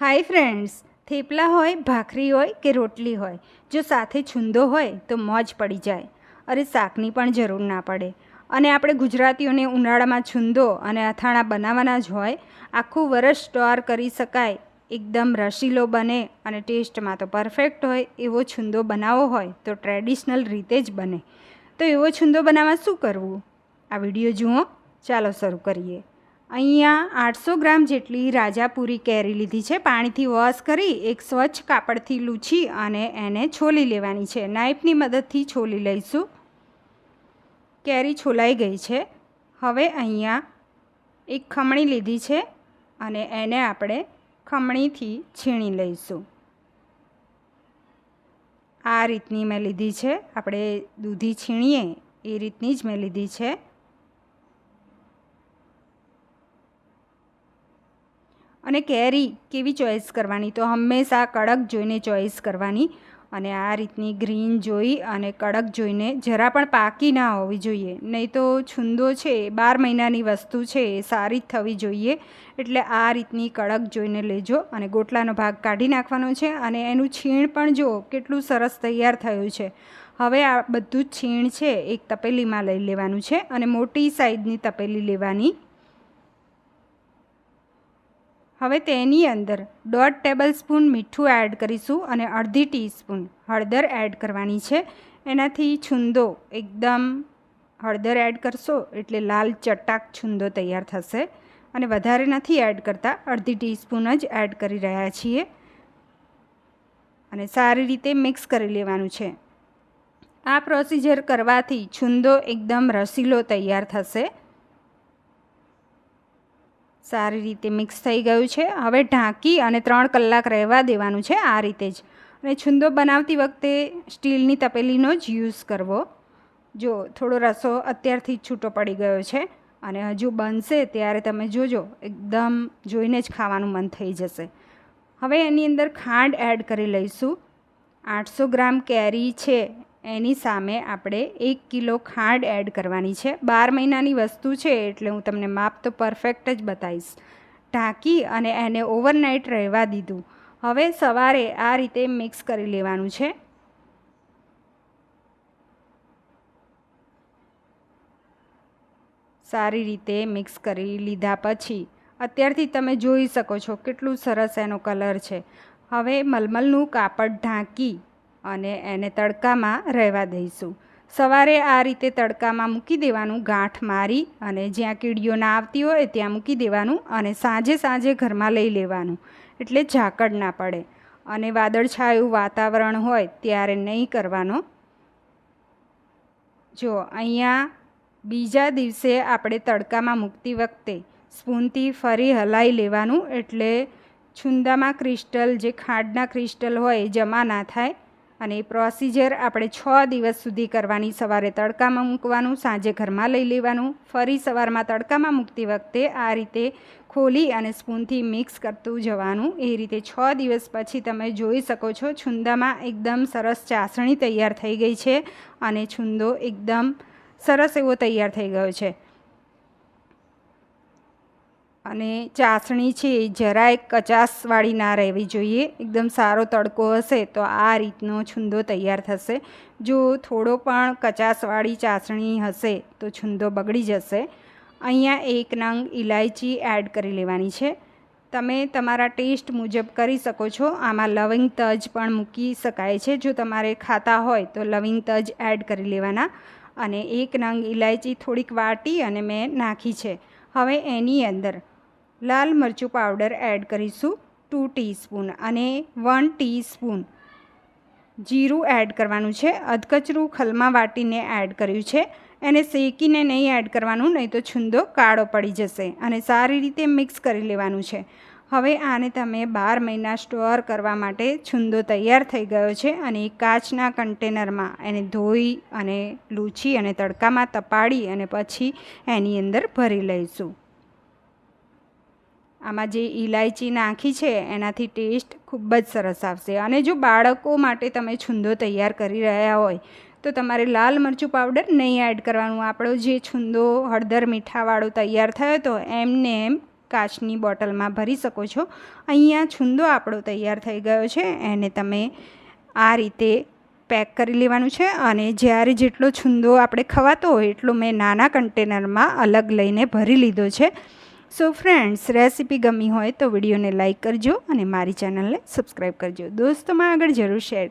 Hi friends thepla હોય, ભાખરી હોય કે રોટલી હોય, જો સાથે છુંદો હોય તો મોજ પડી જાય. અરે શાકની પણ જરૂર ના પડે. અને આપણે ગુજરાતીઓને ઉનાળામાં છુંદો અને અથાણા બનાવવાના જ હોય, આખું વરસ સ્ટોર કરી શકાય. એકદમ રસીલો બને અને ટેસ્ટમાં તો પરફેક્ટ હોય, એવો છુંદો બનાવવો હોય તો ટ્રેડિશનલ રીતે જ બને. તો એવો છુંદો બનાવવા શું કરવું? આ વીડિયો જુઓ. ચાલો શરૂ કરીએ. અહીંયા આઠસો ગ્રામ જેટલી રાજાપુરી કેરી લીધી છે. પાણીથી વોશ કરી એક સ્વચ્છ કાપડથી લૂછી અને એને છોલી લેવાની છે. નાઇફની મદદથી છોલી લઈશું. કેરી છોલાઈ ગઈ છે. હવે અહીંયા એક ખમણી લીધી છે અને એને આપણે ખમણીથી છીણી લઈશું. આ રીતની મેં લીધી છે. આપણે દૂધી છીણીએ એ રીતની જ મેં લીધી છે. અને કેરી કેવી ચોઈસ કરવાની? તો હંમેશા કડક જોઈને ચોઈસ કરવાની અને આ રીતની ગ્રીન જોઈ અને કડક જોઈને જરા પણ પાકી ના હોવી જોઈએ. નહીં તો છુંદો છે, બાર મહિનાની વસ્તુ છે, એ સારી જ થવી જોઈએ. એટલે આ રીતની કડક જોઈને લેજો અને ગોટલાનો ભાગ કાઢી નાખવાનો છે અને એનું છીણ પણ જો કેટલું સરસ તૈયાર થયું છે. હવે આ બધું જ છીણ છે, એક તપેલીમાં લઈ લેવાનું છે અને મોટી સાઈઝની તપેલી લેવાની. હવે તેની અંદર દોઢ ટેબલ સ્પૂન મીઠું એડ કરીશું અને અડધી ટીસ્પૂન હળદર એડ કરવાની છે. એનાથી છુંદો એકદમ હળદર એડ કરશો એટલે લાલ ચટાક છુંદો તૈયાર થશે. અને વધારે નથી એડ કરતા, અડધી ટીસ્પૂન જ એડ કરી રહ્યા છીએ. અને સારી રીતે મિક્સ કરી લેવાનું છે. આ પ્રોસિજર કરવાથી છુંદો એકદમ રસીલો તૈયાર થશે. સારી રીતે મિક્સ થઈ ગયું છે. હવે ઢાંકી અને ત્રણ કલાક રહેવા દેવાનું છે આ રીતે જ. અને છુંદો બનાવતી વખતે સ્ટીલની તપેલીનો જ યુઝ કરવો. જો થોડો રસો અત્યારથી જ છૂટો પડી ગયો છે અને હજુ બનશે ત્યારે તમે જોજો, એકદમ જોઈને જ ખાવાનું મન થઈ જશે. હવે એની અંદર ખાંડ એડ કરી લઈશું. આઠસો ગ્રામ કેરી છે. એની સામે આપણે એક કિલો ખાંડ એડ કરવાની છે. બાર મહિનાની વસ્તુ છે એટલે હું તમને માપ તો પરફેક્ટ જ બતાવીશ. ઢાંકી અને એને ઓવરનાઇટ રહેવા દીધું. હવે સવારે આ રીતે મિક્સ કરી લેવાનું છે. સારી રીતે મિક્સ કરી લીધા પછી અત્યારથી તમે જોઈ શકો છો કેટલું સરસ એનો કલર છે. હવે મલમલનું કાપડ ઢાંકી અને એને તડકામાં રહેવા દઈશું. સવારે આ રીતે તડકામાં મૂકી દેવાનું, ગાંઠ મારી અને જ્યાં કીડીઓ ના આવતી હોય ત્યાં મૂકી દેવાનું અને સાંજે સાંજે ઘરમાં લઈ લેવાનું, એટલે ઝાકળ ના પડે. અને વાદળછાયું વાતાવરણ હોય ત્યારે નહીં કરવાનો. જો, અહીંયા બીજા દિવસે આપણે તડકામાં મૂકતી વખતે સ્પૂનથી ફરી હલાવી લેવાનું, એટલે છુંદામાં ક્રિસ્ટલ, જે ખાંડના ક્રિસ્ટલ હોય જમા ના થાય. અને એ પ્રોસિજર આપણે છ દિવસ સુધી કરવાની. સવારે તડકામાં મૂકવાનું, સાંજે ઘરમાં લઈ લેવાનું. ફરી સવારમાં તડકામાં મૂકતી વખતે આ રીતે ખોલી અને સ્પૂનથી મિક્સ કરતું જવાનું. એ રીતે છ દિવસ પછી તમે જોઈ શકો છો, છુંદામાં એકદમ સરસ ચાસણી તૈયાર થઈ ગઈ છે અને છુંદો એકદમ સરસ એવો તૈયાર થઈ ગયો છે. અને ચાસણી છે જરાય કચાસવાળી ના રહેવી જોઈએ. એકદમ સારો તડકો હશે તો આ રીતનો છુંદો તૈયાર થશે. જો થોડો પણ કચાસવાળી ચાસણી હશે તો છુંદો બગડી જશે. અહીંયા એક નંગ ઇલાયચી એડ કરી લેવાની છે. તમે તમારા ટેસ્ટ મુજબ કરી શકો છો. આમાં લવિંગ તજ પણ મૂકી શકાય છે. જો તમારે ખાતા હોય તો લવિંગ તજ એડ કરી લેવાના. અને એક નંગ ઇલાયચી થોડીક વાટી અને મેં નાખી છે. હવે એની અંદર લાલ મરચું પાવડર એડ કરીશું ટુ ટીસ્પૂન અને વન ટીસ્પૂન. જીરું એડ કરવાનું છે. અધકચરું ખલમાં વાટીને એડ કર્યું છે. એને શેકીને નહીં એડ કરવાનું, નહીં તો છુંદો કાળો પડી જશે અને સારી રીતે મિક્સ કરી લેવાનું છે. હવે આને તમે બાર મહિના સ્ટોર કરવા માટે છુંદો તૈયાર થઈ ગયો છે અને કાચના કન્ટેનરમાં એને ધોઈ અને લૂછી અને તડકામાં તપાડી અને પછી એની અંદર ભરી લઈશું. આમાં જે ઇલાયચી નાખી છે, એનાથી ટેસ્ટ ખૂબ જ સરસ આવશે. અને જો બાળકો માટે તમે છુંદો તૈયાર કરી રહ્યા હોય, તો તમારે લાલ મરચું પાવડર નહીં એડ કરવાનું. આપણો જે છુંદો હળદર મીઠાવાળો તૈયાર થયો હતો, એમને એમ કાચની બોટલમાં ભરી શકો છો. અહીંયા છુંદો આપણો તૈયાર થઈ ગયો છે, એને તમે આ રીતે પેક કરી લેવાનું છે. અને જ્યારે જેટલો છુંદો આપણે ખવાતો હોય, એટલો મેં નાના કન્ટેનરમાં અલગ લઈને ભરી લીધો છે. સો ફ્રેન્ડ્સ રેસીપી ગમી હોય તો વિડીયોને લાઇક કરજો અને મારી ચેનલને સબસ્ક્રાઈબ કરજો. દોસ્તોમાં આગળ જરૂર શેર